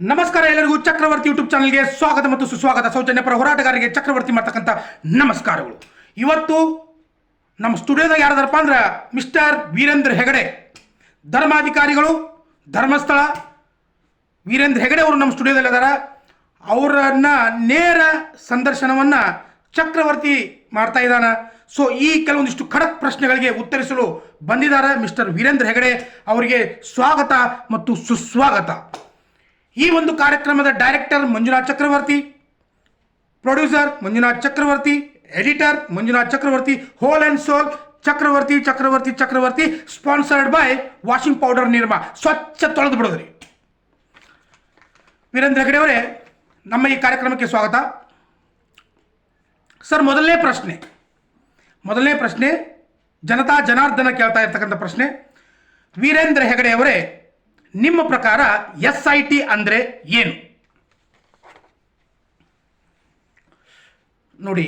ನಮಸ್ಕಾರ ಎಲ್ಲರಿಗೂ ಚಕ್ರವರ್ತಿ ಯೂಟ್ಯೂಬ್ ಚಾನಲ್ಗೆ ಸ್ವಾಗತ ಮತ್ತು ಸುಸ್ವಾಗತ. ಸೌಜನ್ಯ ಪರ ಹೋರಾಟಗಾರರಿಗೆ ಚಕ್ರವರ್ತಿ ಮಾಡ್ತಕ್ಕಂಥ ನಮಸ್ಕಾರಗಳು. ಇವತ್ತು ನಮ್ಮ ಸ್ಟುಡಿಯೋದಾಗ ಯಾರದಾರಪ್ಪ ಅಂದ್ರೆ ಮಿಸ್ಟರ್ ವೀರೇಂದ್ರ ಹೆಗಡೆ. ಧರ್ಮಾಧಿಕಾರಿಗಳು, ಧರ್ಮಸ್ಥಳ, ವೀರೇಂದ್ರ ಹೆಗಡೆ ಅವರು ನಮ್ಮ ಸ್ಟುಡಿಯೋದಲ್ಲಿ ಇದ್ದಾರೆ ಅವರನ್ನ ನೇರ ಸಂದರ್ಶನವನ್ನ ಚಕ್ರವರ್ತಿ ಮಾಡ್ತಾ ಇದ್ದಾನೆ ಸೊ ಈ ಕೆಲವೊಂದಿಷ್ಟು ಖಡಕ್ ಪ್ರಶ್ನೆಗಳಿಗೆ ಉತ್ತರಿಸಲು ಬಂದಿದ್ದಾರೆ ಮಿಸ್ಟರ್ ವೀರೇಂದ್ರ ಹೆಗಡೆ. ಅವರಿಗೆ ಸ್ವಾಗತ ಮತ್ತು ಸುಸ್ವಾಗತ. ಈ ಒಂದು ಕಾರ್ಯಕ್ರಮದ director Manjunath Chakravarthy, producer Manjunath Chakravarthy, editor Manjunath Chakravarthy whole and sole Chakravarthy Chakravarthy Chakravarthy sponsored by washing powder Nirma. ಸ್ವಚ್ಛ ತೊಳೆದು ಬಿಡೋದ್ರಿ. ವೀರೇಂದ್ರ ಹೆಗಡೆಯವರೇ ನಮ್ಮ ಈ ಕಾರ್ಯಕ್ರಮಕ್ಕೆ ಸ್ವಾಗತ. ಸರ್, ಮೊದಲನೇ ಪ್ರಶ್ನೆ. ಮೊದಲನೇ ಪ್ರಶ್ನೆ, ಜನತಾ ಜನಾರ್ದನ ಕೇಳ್ತಾ ಇರ್ತಕ್ಕಂಥ ಪ್ರಶ್ನೆ. ವೀರೇಂದ್ರ ಹೆಗಡೆ ಅವರೇ ನಿಮ್ಮ ಪ್ರಕಾರ ಎಸ್ ಐ ಟಿ ಅಂದರೆ ಏನು? ನೋಡಿ,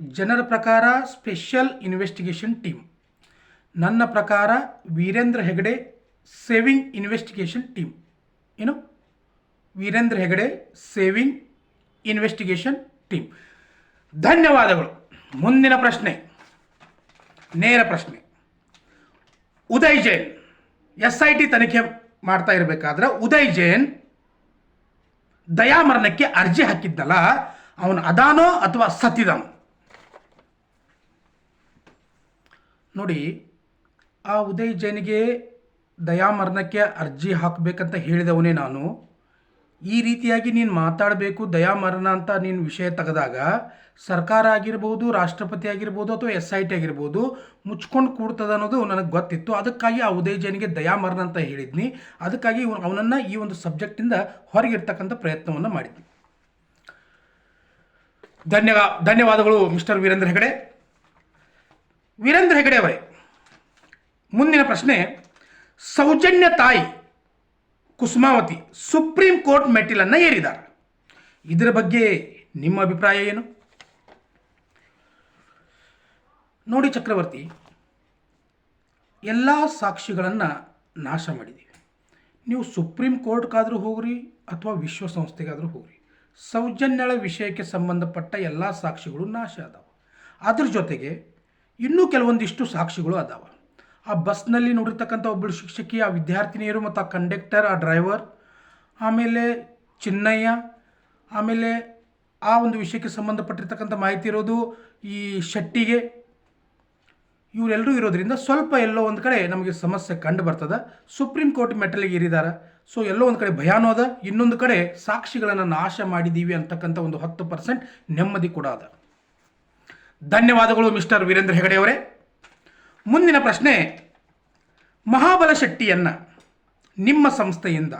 ಜನರ ಪ್ರಕಾರ ಸ್ಪೆಷಲ್ ಇನ್ವೆಸ್ಟಿಗೇಷನ್ ಟೀಮ್. ನನ್ನ ಪ್ರಕಾರ Veerendra Hegde saving investigation team. ಏನು? Veerendra Hegde saving investigation team. ಧನ್ಯವಾದಗಳು. ಮುಂದಿನ ಪ್ರಶ್ನೆ, ನೇರ ಪ್ರಶ್ನೆ. Uday Jain. S I T ತನಿಖೆ ಮಾಡ್ತಾ ಇರಬೇಕಾದ್ರೆ ಉದಯ್ ಜೈನ್ ದಯಾಮರಣಕ್ಕೆ ಅರ್ಜಿ ಹಾಕಿದ್ದಲ್ಲ, ಅವನು ಅದಾನೋ ಅಥವಾ ಸತ್ತಿದಾನ? ನೋಡಿ, ಆ ಉದಯ್ ಜೈನಿಗೆ ದಯಾಮರಣಕ್ಕೆ ಅರ್ಜಿ ಹಾಕಬೇಕಂತ ಹೇಳಿದವನೇ ನಾನು. ಈ ರೀತಿಯಾಗಿ ನೀನು ಮಾತಾಡಬೇಕು ದಯಾಮರಣ ಅಂತ ನೀನು ವಿಷಯ ತೆಗೆದಾಗ, ಸರ್ಕಾರ ಆಗಿರ್ಬೋದು, ರಾಷ್ಟ್ರಪತಿ ಆಗಿರ್ಬೋದು ಅಥವಾ ಎಸ್ ಐ ಟಿ ಆಗಿರ್ಬೋದು, ಮುಚ್ಕೊಂಡು ಕೂಡ್ತದೆ ಅನ್ನೋದು ನನಗೆ ಗೊತ್ತಿತ್ತು. ಅದಕ್ಕಾಗಿ ಆ ಉದಯ್ ಜೈನ್ಗೆ ದಯಾಮರಣ ಅಂತ ಹೇಳಿದ್ನಿ. ಅದಕ್ಕಾಗಿ ಅವನನ್ನು ಈ ಒಂದು ಸಬ್ಜೆಕ್ಟಿಂದ ಹೊರಗಿರ್ತಕ್ಕಂಥ ಪ್ರಯತ್ನವನ್ನು ಮಾಡಿದ್ವಿ ಧನ್ಯವಾದ ಧನ್ಯವಾದಗಳು ಮಿಸ್ಟರ್ ವೀರೇಂದ್ರ ಹೆಗಡೆ. ವೀರೇಂದ್ರ ಹೆಗಡೆ ಅವರೇ, ಮುಂದಿನ ಪ್ರಶ್ನೆ, ಸೌಜನ್ಯ ತಾಯಿ. ಕುಸುಮಾವತಿ ಸುಪ್ರೀಂ ಕೋರ್ಟ್ ಮೆಟ್ಟಿಲನ್ನು ಏರಿದ್ದಾರೆ. ಇದರ ಬಗ್ಗೆ ನಿಮ್ಮ ಅಭಿಪ್ರಾಯ ಏನು? ನೋಡಿ ಚಕ್ರವರ್ತಿ, ಎಲ್ಲ ಸಾಕ್ಷಿಗಳನ್ನು ನಾಶ ಮಾಡಿದ್ದೀವಿ. ನೀವು ಸುಪ್ರೀಂ ಕೋರ್ಟ್ಗಾದರೂ ಹೋಗ್ರಿ ಅಥವಾ ವಿಶ್ವಸಂಸ್ಥೆಗಾದರೂ ಹೋಗ್ರಿ. ಸೌಜನ್ಯಳ ವಿಷಯಕ್ಕೆ ಸಂಬಂಧಪಟ್ಟ ಎಲ್ಲ ಸಾಕ್ಷಿಗಳು ನಾಶ ಅದಾವ ಅದ್ರ ಜೊತೆಗೆ ಇನ್ನೂ ಕೆಲವೊಂದಿಷ್ಟು ಸಾಕ್ಷಿಗಳು ಅದಾವ ಆ ಬಸ್ನಲ್ಲಿ ನೋಡಿರ್ತಕ್ಕಂಥ ಒಬ್ಬಳು ಶಿಕ್ಷಕಿ, ಆ ವಿದ್ಯಾರ್ಥಿನಿಯರು ಮತ್ತು ಆ ಕಂಡಕ್ಟರ್, ಆ ಡ್ರೈವರ್, ಆಮೇಲೆ ಚಿನ್ನಯ್ಯ, ಆಮೇಲೆ ಆ ಒಂದು ವಿಷಯಕ್ಕೆ ಸಂಬಂಧಪಟ್ಟಿರ್ತಕ್ಕಂಥ ಮಾಹಿತಿ ಇರೋದು ಈ ಶೆಟ್ಟಿಗೆ. ಇವರೆಲ್ಲರೂ ಇರೋದ್ರಿಂದ ಸ್ವಲ್ಪ ಎಲ್ಲೋ ಒಂದು ಕಡೆ ನಮಗೆ ಸಮಸ್ಯೆ ಕಂಡು ಬರ್ತದೆ. ಸುಪ್ರೀಂ ಕೋರ್ಟ್ ಮೆಟ್ಟಲಿಗೆ ಏರಿದ್ದಾರೆ ಸೊ ಎಲ್ಲೋ ಒಂದು ಕಡೆ ಭಯಾನೋದ ಇನ್ನೊಂದು ಕಡೆ ಸಾಕ್ಷಿಗಳನ್ನು ನಾಶ ಮಾಡಿದ್ದೀವಿ ಅಂತಕ್ಕಂಥ ಒಂದು ಹತ್ತು ಪರ್ಸೆಂಟ್ ನೆಮ್ಮದಿ ಕೂಡ ಅದ. ಧನ್ಯವಾದಗಳು ಮಿಸ್ಟರ್ ವೀರೇಂದ್ರ ಹೆಗಡೆ ಅವರೇ. ಮುಂದಿನ ಪ್ರಶ್ನೆ, ಮಹಾಬಲ ಶೆಟ್ಟಿಯನ್ನು ನಿಮ್ಮ ಸಂಸ್ಥೆಯಿಂದ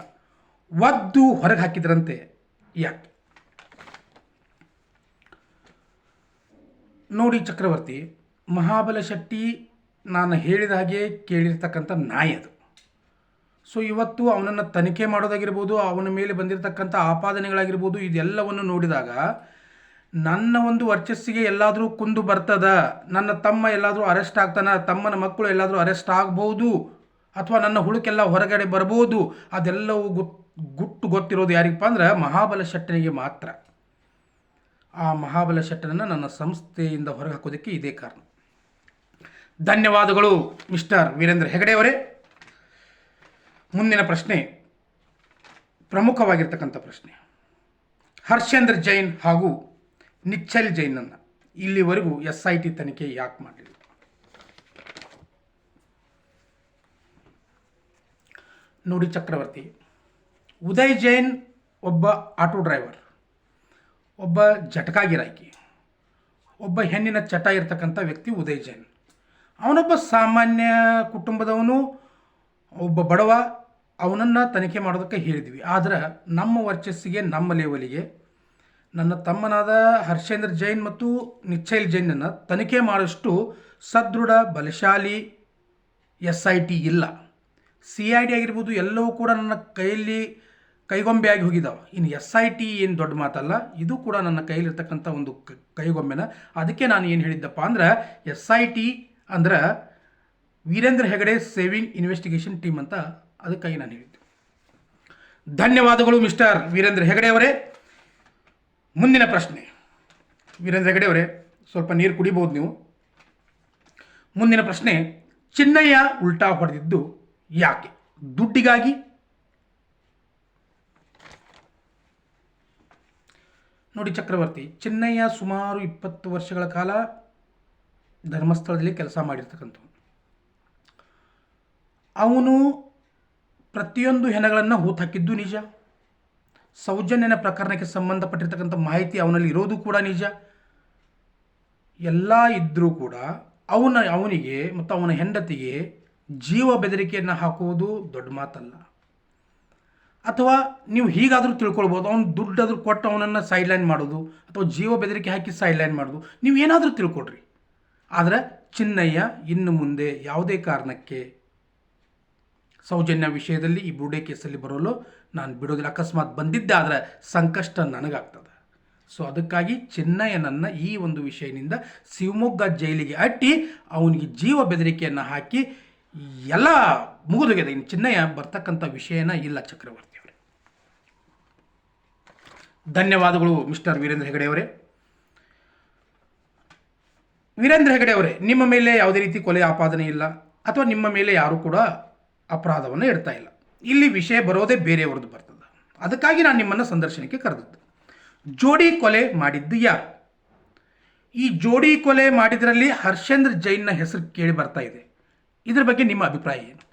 ಒದ್ದು ಹೊರಗೆ ಹಾಕಿದ್ರಂತೆ ಯಾಕೆ? ನೋಡಿ ಚಕ್ರವರ್ತಿ, ಮಹಾಬಲ ಶೆಟ್ಟಿ ನಾನು ಹೇಳಿದ ಹಾಗೆ ಕೇಳಿರ್ತಕ್ಕಂಥ ನಾಯಿ ಅದು. ಸೊ ಇವತ್ತು ಅವನನ್ನು ತನಿಖೆ ಮಾಡೋದಾಗಿರ್ಬೋದು, ಅವನ ಮೇಲೆ ಬಂದಿರತಕ್ಕಂಥ ಆಪಾದನೆಗಳಾಗಿರ್ಬೋದು, ಇದೆಲ್ಲವನ್ನು ನೋಡಿದಾಗ ನನ್ನ ಒಂದು ವರ್ಚಸ್ಸಿಗೆ ಎಲ್ಲಾದರೂ ಕುಂದು ಬರ್ತದ? ನನ್ನ ತಮ್ಮ ಎಲ್ಲಾದರೂ ಅರೆಸ್ಟ್ ಆಗ್ತಾನ? ತಮ್ಮನ ಮಕ್ಕಳು ಎಲ್ಲಾದರೂ ಅರೆಸ್ಟ್ ಆಗ್ಬೋದು? ಅಥವಾ ನನ್ನ ಹುಳುಕೆಲ್ಲ ಹೊರಗಡೆ ಬರ್ಬೋದು? ಅದೆಲ್ಲವೂ ಗುಟ್, ಗುಟ್ಟು ಗೊತ್ತಿರೋದು ಯಾರಿಗಪ್ಪ ಅಂದ್ರೆ ಮಹಾಬಲ ಶೆಟ್ಟನಿಗೆ ಮಾತ್ರ. ಆ ಮಹಾಬಲ ಶೆಟ್ಟನನ್ನು ನನ್ನ ಸಂಸ್ಥೆಯಿಂದ ಹೊರಗೆ ಹಾಕೋದಕ್ಕೆ ಇದೇ ಕಾರಣ. ಧನ್ಯವಾದಗಳು, ಮಿಸ್ಟರ್ ವೀರೇಂದ್ರ ಹೆಗಡೆಯವರೇ ಮುಂದಿನ ಪ್ರಶ್ನೆ, ಪ್ರಮುಖವಾಗಿರ್ತಕ್ಕಂಥ ಪ್ರಶ್ನೆ. ಹರ್ಷೇಂದ್ರ ಜೈನ್ ಹಾಗೂ ನಿಚ್ಚಲ್ ಜೈನನ್ನು ಇಲ್ಲಿವರೆಗೂ ಎಸ್ ಐ ಟಿ ತನಿಖೆ ಯಾಕೆ ಮಾಡಲಿಲ್ಲ? ನೋಡಿ ಚಕ್ರವರ್ತಿ, ಉದಯ್ ಜೈನ್ ಒಬ್ಬ ಆಟೋ ಡ್ರೈವರ್, ಒಬ್ಬ ಜಟಕಾಗಿರಾಯ್ಕಿ, ಒಬ್ಬ ಹೆಣ್ಣಿನ ಚಟ ಇರ್ತಕ್ಕಂಥ ವ್ಯಕ್ತಿ ಉದಯ್ ಜೈನ್. ಅವನೊಬ್ಬ ಸಾಮಾನ್ಯ ಕುಟುಂಬದವನು, ಒಬ್ಬ ಬಡವ, ಅವನನ್ನು ತನಿಖೆ ಮಾಡೋದಕ್ಕೆ ಹೇಳಿದ್ವಿ. ಆದರೆ ನಮ್ಮ ವರ್ಚಸ್ಸಿಗೆ, ನಮ್ಮ ಲೆವೆಲಿಗೆ ನನ್ನ ತಮ್ಮನಾದ ಹರ್ಷೇಂದ್ರ ಜೈನ್ ಮತ್ತು ನಿಚ್ಚೈಲ್ ಜೈನನ್ನು ತನಿಖೆ ಮಾಡುವಷ್ಟು ಸದೃಢ, ಬಲಶಾಲಿ ಎಸ್ ಐ ಟಿ ಇಲ್ಲ. ಸಿ ಐ ಡಿ ಆಗಿರ್ಬೋದು ಎಲ್ಲವೂ ಕೂಡ ನನ್ನ ಕೈಯಲ್ಲಿ ಕೈಗೊಂಬೆಯಾಗಿ ಹೋಗಿದ್ದಾವೆ ಇನ್ನು ಎಸ್ ಐ ಟಿ ಏನು ದೊಡ್ಡ ಮಾತಲ್ಲ, ಇದು ಕೂಡ ನನ್ನ ಕೈಲಿರ್ತಕ್ಕಂಥ ಒಂದು ಕೈಗೊಂಬೆನ. ಅದಕ್ಕೆ ನಾನು ಏನು ಹೇಳಿದ್ದಪ್ಪ ಅಂದ್ರೆ ಎಸ್ ಐ ಟಿ ಅಂದ್ರೆ Veerendra Hegde saving investigation team ಅಂತ ಅದಕ್ಕಾಗಿ ನಾನು ಹೇಳಿದ್ದು. ಧನ್ಯವಾದಗಳು ಮಿಸ್ಟರ್ ವೀರೇಂದ್ರ ಹೆಗಡೆ ಅವರೇ. ಮುಂದಿನ ಪ್ರಶ್ನೆ. ವೀರೇಂದ್ರ ಹೆಗಡೆ ಅವರೇ, ಸ್ವಲ್ಪ ನೀರು ಕುಡಿಬಹುದು ನೀವು. ಮುಂದಿನ ಪ್ರಶ್ನೆ, ಚಿನ್ನಯ್ಯ ಉಲ್ಟಾ ಹೊಡೆದಿದ್ದು ಯಾಕೆ? ದುಡ್ಡಿಗಾಗಿ? ನೋಡಿ ಚಕ್ರವರ್ತಿ, ಚಿನ್ನಯ್ಯ ಸುಮಾರು ಇಪ್ಪತ್ತು ವರ್ಷಗಳ ಕಾಲ ಧರ್ಮಸ್ಥಳದಲ್ಲಿ ಕೆಲಸ ಮಾಡಿರ್ತಕ್ಕಂಥವ್ನು. ಅವನು ಪ್ರತಿಯೊಂದು ಹೆಣಗಳನ್ನು ಹೂತಾಕಿದ್ದು ನಿಜ. ಸೌಜನ್ಯನ ಪ್ರಕರಣಕ್ಕೆ ಸಂಬಂಧಪಟ್ಟಿರ್ತಕ್ಕಂಥ ಮಾಹಿತಿ ಅವನಲ್ಲಿ ಇರೋದು ಕೂಡ ನಿಜ. ಎಲ್ಲ ಇದ್ದರೂ ಕೂಡ ಅವನ, ಅವನಿಗೆ ಮತ್ತು ಅವನ ಹೆಂಡತಿಗೆ ಜೀವ ಬೆದರಿಕೆಯನ್ನು ಹಾಕುವುದು ದೊಡ್ಡ ಮಾತಲ್ಲ. ಅಥವಾ ನೀವು ಹೀಗಾದರೂ ತಿಳ್ಕೊಳ್ಬೋದು, ಅವ್ನು ದುಡ್ಡಾದರೂ ಕೊಟ್ಟು ಅವನನ್ನು ಸೈಡ್ಲೈನ್ ಮಾಡೋದು ಅಥವಾ ಜೀವ ಬೆದರಿಕೆ ಹಾಕಿ ಸೈಡ್ಲೈನ್ ಮಾಡೋದು, ನೀವು ಏನಾದರೂ ತಿಳ್ಕೊಡ್ರಿ ಆದರೆ ಚಿನ್ನಯ್ಯ ಇನ್ನು ಮುಂದೆ ಯಾವುದೇ ಕಾರಣಕ್ಕೆ ಸೌಜನ್ಯ ವಿಷಯದಲ್ಲಿ ಈ ಬೂಡೆ ಕೇಸಲ್ಲಿ ಬರೋಲು ನಾನು ಬಿಡೋದಿಲ್ಲ. ಅಕಸ್ಮಾತ್ ಬಂದಿದ್ದೆ ಆದರೆ ಸಂಕಷ್ಟ ನನಗಾಗ್ತದೆ. ಸೊ ಅದಕ್ಕಾಗಿ ಚಿನ್ನಯ್ಯನನ್ನು ಈ ಒಂದು ವಿಷಯದಿಂದ ಶಿವಮೊಗ್ಗ ಜೈಲಿಗೆ ಅಟ್ಟಿ ಅವನಿಗೆ ಜೀವ ಬೆದರಿಕೆಯನ್ನು ಹಾಕಿ ಎಲ್ಲ ಮುಗಿದೋಗಿದೆ. ಇನ್ನು ಚಿನ್ನಯ್ಯ ಬರ್ತಕ್ಕಂಥ ವಿಷಯನ ಇಲ್ಲ ಚಕ್ರವರ್ತಿ ಅವರೇ. ಧನ್ಯವಾದಗಳು ಮಿಸ್ಟರ್ ವೀರೇಂದ್ರ ಹೆಗಡೆ ಅವರೇ. ವೀರೇಂದ್ರ ಹೆಗಡೆ ಅವರೇ, ನಿಮ್ಮ ಮೇಲೆ ಯಾವುದೇ ರೀತಿ ಕೊಲೆ ಆಪಾದನೆ ಇಲ್ಲ. ಅಥವಾ ನಿಮ್ಮ ಮೇಲೆ ಯಾರೂ ಕೂಡ ಅಪರಾಧವನ್ನು ಇಡ್ತಾ ಇಲ್ಲ. ಇಲ್ಲಿ ವಿಷಯ ಬರೋದೇ ಬೇರೆಯವ್ರದ್ದು ಬರ್ತದೆ. ಅದಕ್ಕಾಗಿ ನಾನು ನಿಮ್ಮನ್ನು ಸಂದರ್ಶನಕ್ಕೆ ಕರೆದದ್ದು. ಜೋಡಿ ಕೊಲೆ ಮಾಡಿದ್ದು ಯಾರು? ಈ ಜೋಡಿ ಕೊಲೆ ಮಾಡಿದ್ರಲ್ಲಿ ಹರ್ಷೇಂದ್ರ ಜೈನ್ನ ಹೆಸರು ಕೇಳಿ ಬರ್ತಾ ಇದೆ. ಇದ್ರ ಬಗ್ಗೆ ನಿಮ್ಮ ಅಭಿಪ್ರಾಯ ಏನು?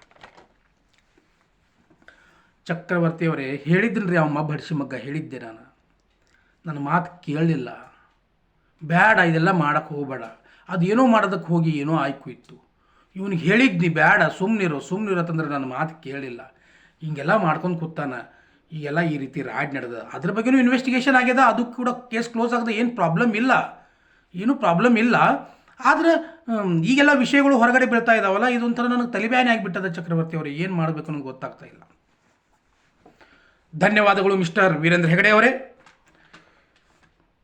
ಚಕ್ರವರ್ತಿಯವರೇ ಹೇಳಿದ್ರಿ ಅವ ಬಡಿಸಿ ಮಗ್ಗ, ಹೇಳಿದ್ದೆ ನಾನು. ನನ್ನ ಮಾತು ಕೇಳಲಿಲ್ಲ. ಬೇಡ ಇದೆಲ್ಲ ಮಾಡಕ್ಕೆ ಹೋಗಬೇಡ. ಅದೇನೋ ಮಾಡೋದಕ್ಕೆ ಹೋಗಿ ಏನೋ ಆಯ್ಕು ಇತ್ತು. ಇವನಿಗೆ ಹೇಳಿದ್ನಿ ಬೇಡ ಸುಮ್ಮನಿರೋ ಸುಮ್ಮನಿರೋ ತಂದರೆ ನನ್ನ ಮಾತು ಕೇಳಿಲ್ಲ. ಹಿಂಗೆಲ್ಲ ಮಾಡ್ಕೊಂಡು ಕೂತಾನ. ಈಗೆಲ್ಲ ಈ ರೀತಿ ರಾಡ್ ನಡೆದ. ಅದ್ರ ಬಗ್ಗೆನೂ ಇನ್ವೆಸ್ಟಿಗೇಷನ್ ಆಗ್ಯದ. ಅದು ಕೂಡ ಕೇಸ್ ಕ್ಲೋಸ್ ಆಗದೆ. ಏನು ಪ್ರಾಬ್ಲಮ್ ಇಲ್ಲ. ಏನೂ ಪ್ರಾಬ್ಲಮ್ ಇಲ್ಲ. ಆದರೆ ಈಗೆಲ್ಲ ವಿಷಯಗಳು ಹೊರಗಡೆ ಬೀಳ್ತಾ ಇದ್ದಾವಲ್ಲ ಇದೊಂಥರ ನನಗೆ ತಲೆಬ್ಯಾನೆ ಆಗಿಬಿಟ್ಟದ ಚಕ್ರವರ್ತಿ ಅವರು. ಏನು ಮಾಡಬೇಕು ನನಗೆ ಗೊತ್ತಾಗ್ತಾ ಇಲ್ಲ. ಧನ್ಯವಾದಗಳು ಮಿಸ್ಟರ್ ವೀರೇಂದ್ರ ಹೆಗಡೆ ಅವರೇ.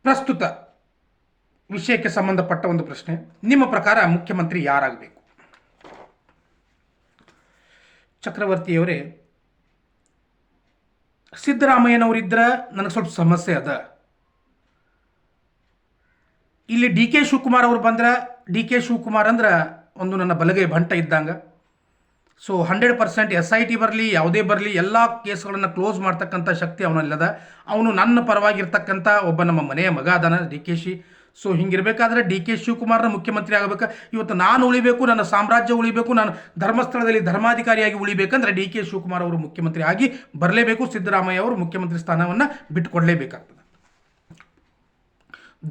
ಪ್ರಸ್ತುತ ವಿಷಯಕ್ಕೆ ಸಂಬಂಧಪಟ್ಟ ಒಂದು ಪ್ರಶ್ನೆ. ನಿಮ್ಮ ಪ್ರಕಾರ ಮುಖ್ಯಮಂತ್ರಿ ಯಾರಾಗಬೇಕು? ಚಕ್ರವರ್ತಿಯವರೇ ಸಿದ್ದರಾಮಯ್ಯನವರಿದ್ರೆ ನನಗೆ ಸ್ವಲ್ಪ ಸಮಸ್ಯೆ ಅದ. ಇಲ್ಲಿ ಡಿ ಕೆ ಶಿವಕುಮಾರ್ ಅವರು ಬಂದ್ರೆ, ಡಿ ಕೆ ಶಿವಕುಮಾರ್ ಅಂದ್ರೆ ಒಂದು ನನ್ನ ಬಲಗೈ ಬಂಟ ಇದ್ದಂಗ. So hundred percent S I T ಬರಲಿ, ಯಾವುದೇ ಬರಲಿ, ಎಲ್ಲ ಕೇಸ್ಗಳನ್ನು ಕ್ಲೋಸ್ ಮಾಡ್ತಕ್ಕಂಥ ಶಕ್ತಿ ಅವನಲ್ಲದ. ಅವನು ನನ್ನ ಪರವಾಗಿರ್ತಕ್ಕಂಥ ಒಬ್ಬ ನಮ್ಮ ಮನೆಯ ಮಗ ಅದಾನ, ಡಿ ಕೆ ಶಿ. ಸೊ ಹಿಂಗಿರಬೇಕಾದ್ರೆ ಡಿ ಕೆ ಶಿವಕುಮಾರ್ನ ಮುಖ್ಯಮಂತ್ರಿ ಆಗಬೇಕು. ಇವತ್ತು ನಾನು ಉಳಿಬೇಕು, ನನ್ನ ಸಾಮ್ರಾಜ್ಯ ಉಳಿಬೇಕು, ನಾನು ಧರ್ಮಸ್ಥಳದಲ್ಲಿ ಧರ್ಮಾಧಿಕಾರಿಯಾಗಿ ಉಳಿಬೇಕಂದ್ರೆ ಡಿ ಕೆ ಶಿವಕುಮಾರ್ ಅವರು ಮುಖ್ಯಮಂತ್ರಿ ಆಗಿ ಬರಲೇಬೇಕು. ಸಿದ್ದರಾಮಯ್ಯ ಅವರು ಮುಖ್ಯಮಂತ್ರಿ ಸ್ಥಾನವನ್ನು ಬಿಟ್ಟುಕೊಡಲೇಬೇಕಾಗ್ತದೆ.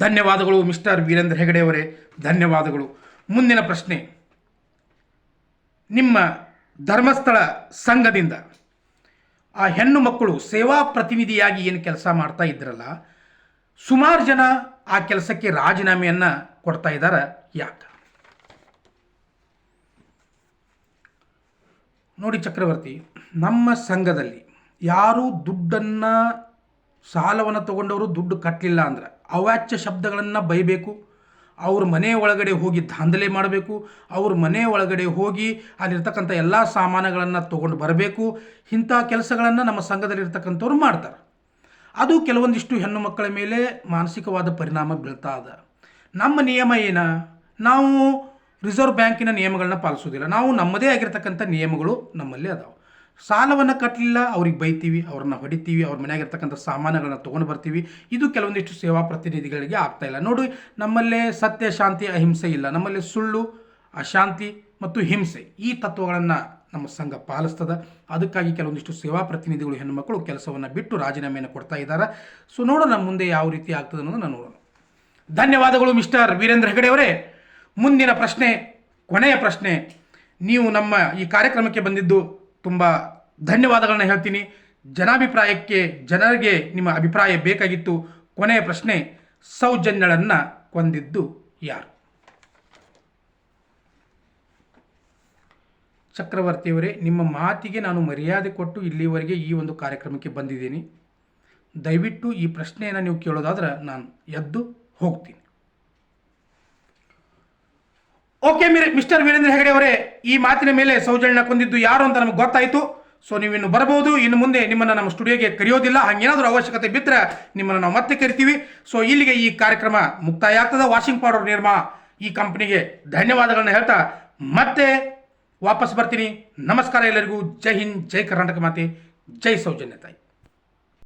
ಧನ್ಯವಾದಗಳು ಮಿಸ್ಟರ್ ವೀರೇಂದ್ರ ಹೆಗಡೆ ಅವರೇ. ಧನ್ಯವಾದಗಳು. ಮುಂದಿನ ಪ್ರಶ್ನೆ. ನಿಮ್ಮ ಧರ್ಮಸ್ಥಳ ಸಂಘದಿಂದ ಆ ಹೆಣ್ಣು ಮಕ್ಕಳು ಸೇವಾ ಪ್ರತಿನಿಧಿಯಾಗಿ ಏನು ಕೆಲಸ ಮಾಡ್ತಾ ಇದ್ರಲ್ಲ, ಸುಮಾರು ಜನ ಆ ಕೆಲಸಕ್ಕೆ ರಾಜೀನಾಮೆಯನ್ನು ಕೊಡ್ತಾ ಇದ್ದಾರೆ ಯಾಕೆ? ನೋಡಿ ಚಕ್ರವರ್ತಿ, ನಮ್ಮ ಸಂಘದಲ್ಲಿ ಯಾರು ದುಡ್ಡನ್ನು, ಸಾಲವನ್ನು ತಗೊಂಡವರು ದುಡ್ಡು ಕಟ್ಟಲಿಲ್ಲ ಅಂದ್ರೆ ಅವಾಚ್ಯ ಶಬ್ದಗಳನ್ನು ಬೈಬೇಕು, ಅವ್ರ ಮನೆ ಒಳಗಡೆ ಹೋಗಿ ದಾಂಧಲೆ ಮಾಡಬೇಕು, ಅವ್ರ ಮನೆ ಒಳಗಡೆ ಹೋಗಿ ಅಲ್ಲಿರ್ತಕ್ಕಂಥ ಎಲ್ಲ ಸಾಮಾನುಗಳನ್ನು ತೊಗೊಂಡು ಬರಬೇಕು, ಇಂಥ ಕೆಲಸಗಳನ್ನು ನಮ್ಮ ಸಂಘದಲ್ಲಿರ್ತಕ್ಕಂಥವ್ರು ಮಾಡ್ತಾರೆ. ಅದು ಕೆಲವೊಂದಿಷ್ಟು ಹೆಣ್ಣು ಮಕ್ಕಳ ಮೇಲೆ ಮಾನಸಿಕವಾದ ಪರಿಣಾಮ ಬೀಳ್ತಾ ಅದ ನಮ್ಮ ನಿಯಮ ಏನ? ನಾವು ರಿಸರ್ವ್ ಬ್ಯಾಂಕಿನ ನಿಯಮಗಳನ್ನ ಪಾಲಿಸೋದಿಲ್ಲ ನಾವು ನಮ್ಮದೇ ಆಗಿರ್ತಕ್ಕಂಥ ನಿಯಮಗಳು ನಮ್ಮಲ್ಲಿ ಅದಾವೆ. ಸಾಲವನ್ನು ಕಟ್ಟಲಿಲ್ಲ ಅವ್ರಿಗೆ ಬೈತೀವಿ, ಅವ್ರನ್ನ ಹೊಡಿತೀವಿ, ಅವ್ರ ಮನೆಯಾಗಿರ್ತಕ್ಕಂಥ ಸಾಮಾನುಗಳನ್ನ ತೊಗೊಂಡು ಬರ್ತೀವಿ. ಇದು ಕೆಲವೊಂದಿಷ್ಟು ಸೇವಾ ಪ್ರತಿನಿಧಿಗಳಿಗೆ ಆಗ್ತಾ ಇಲ್ಲ. ನೋಡಿ, ನಮ್ಮಲ್ಲೇ ಸತ್ಯ, ಶಾಂತಿ, ಅಹಿಂಸೆ ಇಲ್ಲ. ನಮ್ಮಲ್ಲಿ ಸುಳ್ಳು, ಅಶಾಂತಿ ಮತ್ತು ಹಿಂಸೆ ಈ ತತ್ವಗಳನ್ನು ನಮ್ಮ ಸಂಘ ಪಾಲಿಸ್ತದ. ಅದಕ್ಕಾಗಿ ಕೆಲವೊಂದಿಷ್ಟು ಸೇವಾ ಪ್ರತಿನಿಧಿಗಳು ಹೆಣ್ಣುಮಕ್ಕಳು ಕೆಲಸವನ್ನು ಬಿಟ್ಟು ರಾಜೀನಾಮೆಯನ್ನು ಕೊಡ್ತಾ ಇದ್ದಾರೆ? ಸೊ ನೋಡೋಣ ಮುಂದೆ ಯಾವ ರೀತಿ ಆಗ್ತದೆ ಅನ್ನೋದನ್ನು ನೋಡೋಣ. ಧನ್ಯವಾದಗಳು ಮಿಸ್ಟರ್ ವೀರೇಂದ್ರ ಹೆಗಡೆ ಅವರೇ. ಮುಂದಿನ ಪ್ರಶ್ನೆ, ಕೊನೆಯ ಪ್ರಶ್ನೆ. ನೀವು ನಮ್ಮ ಈ ಕಾರ್ಯಕ್ರಮಕ್ಕೆ ಬಂದಿದ್ದು ತುಂಬ ಧನ್ಯವಾದಗಳನ್ನು ಹೇಳ್ತೀನಿ. ಜನಾಭಿಪ್ರಾಯಕ್ಕೆ, ಜನರಿಗೆ ನಿಮ್ಮ ಅಭಿಪ್ರಾಯ ಬೇಕಾಗಿತ್ತು. ಕೊನೆಯ ಪ್ರಶ್ನೆ, ಸೌಜನ್ಯಳನ್ನು ಕೊಂದಿದ್ದು ಯಾರು? ಚಕ್ರವರ್ತಿಯವರೇ, ನಿಮ್ಮ ಮಾತಿಗೆ ನಾನು ಮರ್ಯಾದೆ ಕೊಟ್ಟು ಇಲ್ಲಿವರೆಗೆ ಈ ಒಂದು ಕಾರ್ಯಕ್ರಮಕ್ಕೆ ಬಂದಿದ್ದೀನಿ. ದಯವಿಟ್ಟು ಈ ಪ್ರಶ್ನೆಯನ್ನು ನೀವು ಕೇಳೋದಾದ್ರೆ ನಾನು ಎದ್ದು ಹೋಗ್ತೀನಿ. ಓಕೆ ಮೀರೆ, ಮಿಸ್ಟರ್ ವೀರೇಂದ್ರ ಹೆಗಡೆ ಅವರೇ, ಈ ಮಾತಿನ ಮೇಲೆ ಸೌಜನ್ಯ ಕೊಂದಿದ್ದು ಯಾರು ಅಂತ ನಮಗೆ ಗೊತ್ತಾಯಿತು. ಸೊ ನೀವು ಇನ್ನು ಬರಬಹುದು ಇನ್ನು ಮುಂದೆ ನಿಮ್ಮನ್ನು ನಮ್ಮ ಸ್ಟುಡಿಯೋಗೆ ಕರೆಯೋದಿಲ್ಲ. ಹಾಗೇನಾದರೂ ಅವಶ್ಯಕತೆ ಬಿದ್ದರೆ ನಿಮ್ಮನ್ನು ನಾವು ಮತ್ತೆ ಕರಿತೀವಿ. ಸೊ ಇಲ್ಲಿಗೆ ಈ ಕಾರ್ಯಕ್ರಮ ಮುಕ್ತಾಯ ಆಗ್ತದೆ. ವಾಷಿಂಗ್ ಪೌಡರ್ ನಿರ್ಮಾ ಈ ಕಂಪ್ನಿಗೆ ಧನ್ಯವಾದಗಳನ್ನು ಹೇಳ್ತಾ ಮತ್ತೆ ವಾಪಸ್ ಬರ್ತೀನಿ. ನಮಸ್ಕಾರ ಎಲ್ಲರಿಗೂ. ಜೈ ಹಿಂದ್ ಜೈ ಕರ್ನಾಟಕ ಮಾತೆ. ಜೈ ಸೌಜನ್ಯ ತಾಯಿ.